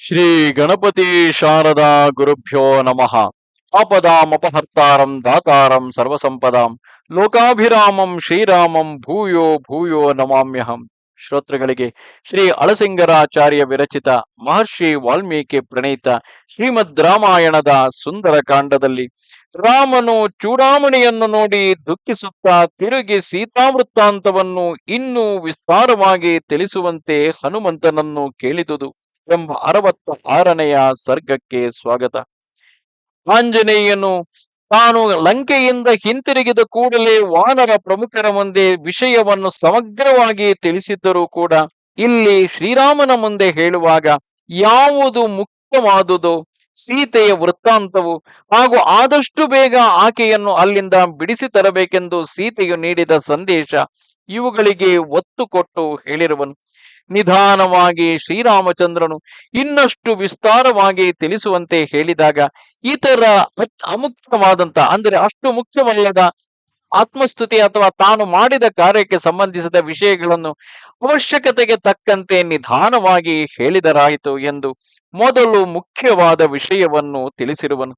ಶ್ರೀ ಗಣಪತಿ ಶಾರದಾ ಗುರುಭ್ಯೋ ನಮಃ. ಆಪದಾಮಪಹರ್ತಾರಂ ದಾತಾರಂ ಸರ್ವಸಂಪದಾಂ. ಲೋಕಾಭಿರಾಮಂ ಶ್ರೀರಾಮಂ ಭೂಯೋ ಭೂಯೋ ನಮಾಮ್ಯಹಂ. ಶ್ರೋತೃಗಳಿಗೆ ಶ್ರೀ ಅಳಸಿಂಗರಾಚಾರ್ಯ ವಿರಚಿತ ಮಹರ್ಷಿ ವಾಲ್ಮೀಕಿ ಪ್ರಣೀತ ಶ್ರೀಮದ್ ರಾಮಾಯಣದ ಸುಂದರ ಕಾಂಡದಲ್ಲಿ ರಾಮನು ಚೂಡಾಮಣಿಯನ್ನು ನೋಡಿ ದುಃಖಿಸುತ್ತಾ ತಿರುಗಿ ಸೀತಾವೃತ್ತಾಂತವನ್ನು ಇನ್ನೂ ವಿಸ್ತಾರವಾಗಿ ತಿಳಿಸುವಂತೆ ಹನುಮಂತನನ್ನು ಕೇಳಿದುದು. ಎಂಬ ಅರವತ್ತ ಆರನೆಯ ಸರ್ಗಕ್ಕೆ ಸ್ವಾಗತ. ಆಂಜನೇಯನು ತಾನು ಲಂಕೆಯಿಂದ ಹಿಂತಿರುಗಿದ ಕೂಡಲೇ ವಾನರ ಪ್ರಮುಖರ ಮುಂದೆ ವಿಷಯವನ್ನು ಸಮಗ್ರವಾಗಿ ತಿಳಿಸಿದ್ದರೂ ಕೂಡ ಇಲ್ಲಿ ಶ್ರೀರಾಮನ ಮುಂದೆ ಹೇಳುವಾಗ ಯಾವುದು ಮುಖ್ಯವಾದುದು? ಸೀತೆಯ ವೃತ್ತಾಂತವು ಹಾಗೂ ಆದಷ್ಟು ಬೇಗ ಆಕೆಯನ್ನು ಅಲ್ಲಿಂದ ಬಿಡಿಸಿ ತರಬೇಕೆಂದು ಸೀತೆಯು ನೀಡಿದ ಸಂದೇಶ ಇವುಗಳಿಗೆ ಒತ್ತು ಕೊಟ್ಟು ಹೇಳಿರುವನು. ನಿಧಾನವಾಗಿ ಶ್ರೀರಾಮಚಂದ್ರನು ಇನ್ನಷ್ಟು ವಿಸ್ತಾರವಾಗಿ ತಿಳಿಸುವಂತೆ ಹೇಳಿದಾಗ ಇತರ ಅಮುಖ್ಯವಾದಂತ, ಅಂದರೆ ಅಷ್ಟು ಮುಖ್ಯವಲ್ಲದ ಆತ್ಮಸ್ತುತಿ ಅಥವಾ ತಾನು ಮಾಡಿದ ಕಾರ್ಯಕ್ಕೆ ಸಂಬಂಧಿಸಿದ ವಿಷಯಗಳನ್ನು ಅವಶ್ಯಕತೆಗೆ ತಕ್ಕಂತೆ ನಿಧಾನವಾಗಿ ಹೇಳಿದರಾಯಿತು ಎಂದು ಮೊದಲು ಮುಖ್ಯವಾದ ವಿಷಯವನ್ನು ತಿಳಿಸಿರುವನು.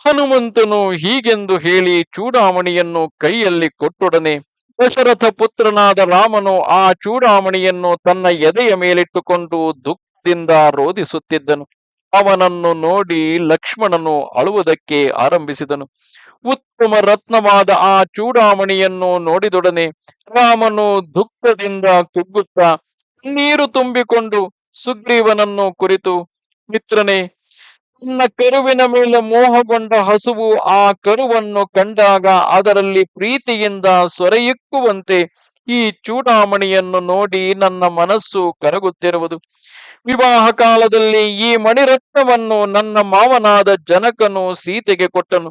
ಹನುಮಂತನು ಹೀಗೆಂದು ಹೇಳಿ ಚೂಡಾವಣಿಯನ್ನು ಕೈಯಲ್ಲಿ ಕೊಟ್ಟೊಡನೆ ದಶರಥ ಪುತ್ರನಾದ ರಾಮನು ಆ ಚೂಡಾಮಣಿಯನ್ನು ತನ್ನ ಎದೆಯ ಮೇಲಿಟ್ಟುಕೊಂಡು ದುಃಖದಿಂದ ರೋಧಿಸುತ್ತಿದ್ದನು. ಅವನನ್ನು ನೋಡಿ ಲಕ್ಷ್ಮಣನು ಅಳುವುದಕ್ಕೆ ಆರಂಭಿಸಿದನು. ಉತ್ತಮ ರತ್ನವಾದ ಆ ಚೂಡಾಮಣಿಯನ್ನು ನೋಡಿದೊಡನೆ ರಾಮನು ದುಃಖದಿಂದ ಕುಗ್ಗುತ್ತಾ, ನೀರು ತುಂಬಿಕೊಂಡು ಸುಗ್ರೀವನನ್ನು ಕುರಿತು, ಮಿತ್ರನೇ ತನ್ನ ಕರುವಿನ ಮೇಲೆ ಮೋಹಗೊಂಡ ಹಸುವು ಆ ಕರುವನ್ನು ಕಂಡಾಗ ಅದರಲ್ಲಿ ಪ್ರೀತಿಯಿಂದ ಸೊರೆಯಿಕ್ಕುವಂತೆ ಈ ಚೂಡಾಮಣಿಯನ್ನು ನೋಡಿ ನನ್ನ ಮನಸ್ಸು ಕರಗುತ್ತಿರುವುದು. ವಿವಾಹ ಕಾಲದಲ್ಲಿ ಈ ಮಣಿರತ್ನವನ್ನು ನನ್ನ ಮಾವನಾದ ಜನಕನು ಸೀತೆಗೆ ಕೊಟ್ಟನು.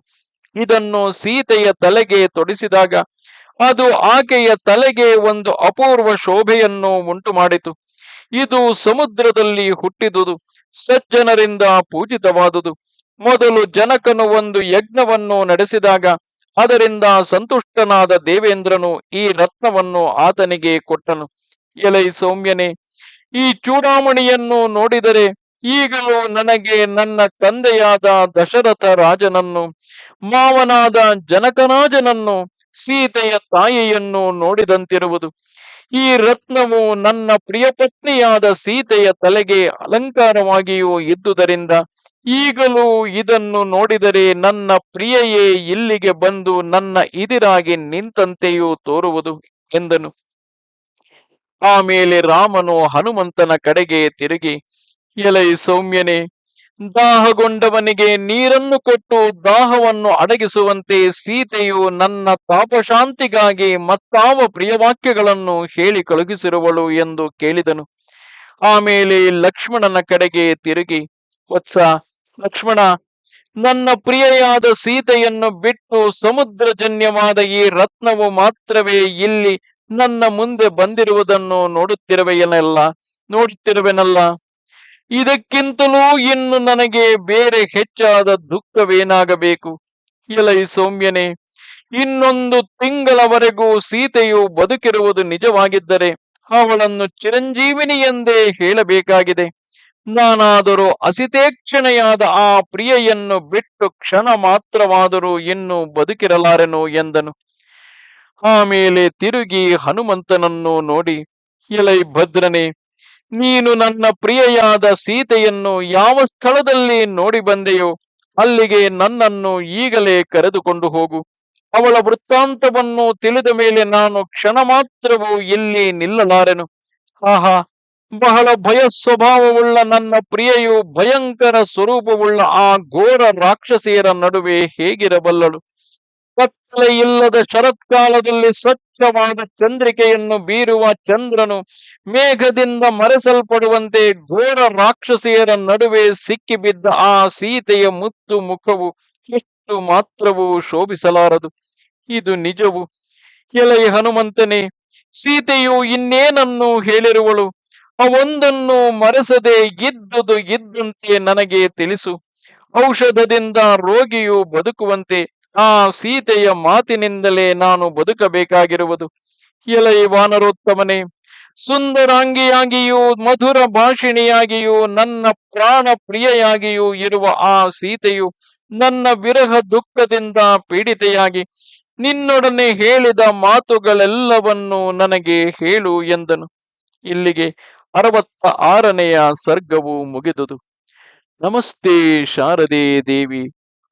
ಇದನ್ನು ಸೀತೆಯ ತಲೆಗೆ ತೊಡಿಸಿದಾಗ ಅದು ಆಕೆಯ ತಲೆಗೆ ಒಂದು ಅಪೂರ್ವ ಶೋಭೆಯನ್ನು ಉಂಟು ಮಾಡಿತು ಇದು ಸಮುದ್ರದಲ್ಲಿ ಹುಟ್ಟಿದುದು, ಸಜ್ಜನರಿಂದ ಪೂಜಿತವಾದುದು. ಮೊದಲು ಜನಕನು ಒಂದು ಯಜ್ಞವನ್ನು ನಡೆಸಿದಾಗ ಅದರಿಂದ ಸಂತುಷ್ಟನಾದ ದೇವೇಂದ್ರನು ಈ ರತ್ನವನ್ನು ಆತನಿಗೆ ಕೊಟ್ಟನು. ಎಲೈ ಸೌಮ್ಯನೇ, ಈ ಚೂಡಾಮಣಿಯನ್ನು ನೋಡಿದರೆ ಈಗಲೂ ನನಗೆ ನನ್ನ ತಂದೆಯಾದ ದಶರಥ ರಾಜನನ್ನು, ಮಾವನಾದ ಜನಕರಾಜನನ್ನು ಸೀತೆಯ ತಾಯಿಯನ್ನು ನೋಡಿದಂತಿರುವುದು. ಈ ರತ್ನವು ನನ್ನ ಪ್ರಿಯ ಪತ್ನಿಯಾದ ಸೀತೆಯ ತಲೆಗೆ ಅಲಂಕಾರವಾಗಿಯೂ ಇದ್ದುದರಿಂದ, ಈಗಲೂ ಇದನ್ನು ನೋಡಿದರೆ ನನ್ನ ಪ್ರಿಯೆಯೇ ಇಲ್ಲಿಗೆ ಬಂದು ನನ್ನ ಇದಿರಾಗಿ ನಿಂತಂತೆಯೂ ತೋರುವುದು ಎಂದನು. ಆಮೇಲೆ ರಾಮನು ಹನುಮಂತನ ಕಡೆಗೆ ತಿರುಗಿ ಎಲೈ ಸೌಮ್ಯನೇ, ದಾಹಗೊಂಡವನಿಗೆ ನೀರನ್ನು ಕೊಟ್ಟು ದಾಹವನ್ನು ಅಡಗಿಸುವಂತೆ ಸೀತೆಯು ನನ್ನ ತಾಪಶಾಂತಿಗಾಗಿ ಮತ್ತಾವ ಪ್ರಿಯವಾಕ್ಯಗಳನ್ನು ಹೇಳಿ ಕಳುಹಿಸಿರುವಳು ಎಂದು ಕೇಳಿದನು. ಆಮೇಲೆ ಲಕ್ಷ್ಮಣನ ಕಡೆಗೆ ತಿರುಗಿ, ವತ್ಸ, ಲಕ್ಷ್ಮಣ, ನನ್ನ ಪ್ರಿಯೆಯಾದ ಸೀತೆಯನ್ನು ಬಿಟ್ಟು ಸಮುದ್ರಜನ್ಯವಾದ ಈ ರತ್ನವು ಮಾತ್ರವೇ ಇಲ್ಲಿ ನನ್ನ ಮುಂದೆ ಬಂದಿರುವುದನ್ನು ನೋಡುತ್ತಿರುವೆಯನಲ್ಲ ನೋಡುತ್ತಿರುವೆನಲ್ಲ? ಇದಕ್ಕಿಂತಲೂ ಇನ್ನು ನನಗೆ ಬೇರೆ ಹೆಚ್ಚಾದ ದುಃಖವೇನಾಗಬೇಕು? ಇಲೈ ಸೌಮ್ಯನೇ, ಇನ್ನೊಂದು ತಿಂಗಳವರೆಗೂ ಸೀತೆಯು ಬದುಕಿರುವುದು ನಿಜವಾಗಿದ್ದರೆ ಅವಳನ್ನು ಚಿರಂಜೀವಿನಿ ಎಂದೇ ಹೇಳಬೇಕಾಗಿದೆ. ನಾನಾದರೂ ಅಸಿತೇಕ್ಷಣೆಯಾದ ಆ ಪ್ರಿಯೆಯನ್ನು ಬಿಟ್ಟು ಕ್ಷಣ ಮಾತ್ರವಾದರೂ ಇನ್ನು ಬದುಕಿರಲಾರೆನು ಎಂದನು. ಆಮೇಲೆ ತಿರುಗಿ ಹನುಮಂತನನ್ನು ನೋಡಿ ಇಲೈ ಭದ್ರನೇ ನೀನು ನನ್ನ ಪ್ರಿಯೆಯಾದ ಸೀತೆಯನ್ನು ಯಾವ ಸ್ಥಳದಲ್ಲಿ ನೋಡಿ ಬಂದೆಯೋ ಅಲ್ಲಿಗೆ ನನ್ನನ್ನು ಈಗಲೇ ಕರೆದುಕೊಂಡು ಹೋಗು. ಅವಳ ವೃತ್ತಾಂತವನ್ನು ತಿಳಿದ ಮೇಲೆ ನಾನು ಕ್ಷಣ ಮಾತ್ರವೂ ಇಲ್ಲಿ ನಿಲ್ಲಲಾರೆನು. ಆಹಾ, ಬಹಳ ಭಯ ಸ್ವಭಾವವುಳ್ಳ ನನ್ನ ಪ್ರಿಯೆಯು ಭಯಂಕರ ಸ್ವರೂಪವುಳ್ಳ ಆ ಘೋರ ರಾಕ್ಷಸಿಯರ ನಡುವೆ ಹೇಗಿರಬಲ್ಲಳು. ಕತ್ತಲೆ ಇಲ್ಲದ ಶರತ್ಕಾಲದಲ್ಲಿ ಸ್ವಚ್ಛವಾದ ಚಂದ್ರಿಕೆಯನ್ನು ಬೀರುವ ಚಂದ್ರನು ಮೇಘದಿಂದ ಮರೆಸಲ್ಪಡುವಂತೆ ಘೋರ ರಾಕ್ಷಸಿಯರ ನಡುವೆ ಸಿಕ್ಕಿಬಿದ್ದ ಆ ಸೀತೆಯ ಮುತ್ತು ಮುಖವು ಎಷ್ಟು ಮಾತ್ರವೂ ಶೋಭಿಸಲಾರದು. ಇದು ನಿಜವು. ಎಲೆಯ ಹನುಮಂತನೇ, ಸೀತೆಯು ಇನ್ನೇನನ್ನು ಹೇಳಿರುವಳು? ಅವೊಂದನ್ನು ಮರೆಸದೆ ಇದ್ದುದು ಇದ್ದಂತೆ ನನಗೆ ತಿಳಿಸು. ಔಷಧದಿಂದ ರೋಗಿಯು ಬದುಕುವಂತೆ ಆ ಸೀತೆಯ ಮಾತಿನಿಂದಲೇ ನಾನು ಬದುಕಬೇಕಾಗಿರುವುದು. ಎಲೈ ವಾನರೋತ್ತಮನೇ, ಸುಂದರಾಂಗಿಯಾಗಿಯೂ, ಮಧುರ ಭಾಷಿಣಿಯಾಗಿಯೂ, ನನ್ನ ಪ್ರಾಣ ಪ್ರಿಯೆಯಾಗಿಯೂ ಇರುವ ಆ ಸೀತೆಯು ನನ್ನ ವಿರಹ ದುಃಖದಿಂದ ಪೀಡಿತೆಯಾಗಿ, ನಿನ್ನೊಡನೆ ಹೇಳಿದ ಮಾತುಗಳೆಲ್ಲವನ್ನು ನನಗೆ ಹೇಳು ಎಂದನು. ಇಲ್ಲಿಗೆ ಅರವತ್ತ ಆರನೆಯ ಸರ್ಗವು ಮುಗಿದುದು. ನಮಸ್ತೆ ಶಾರದೆ ದೇವಿ.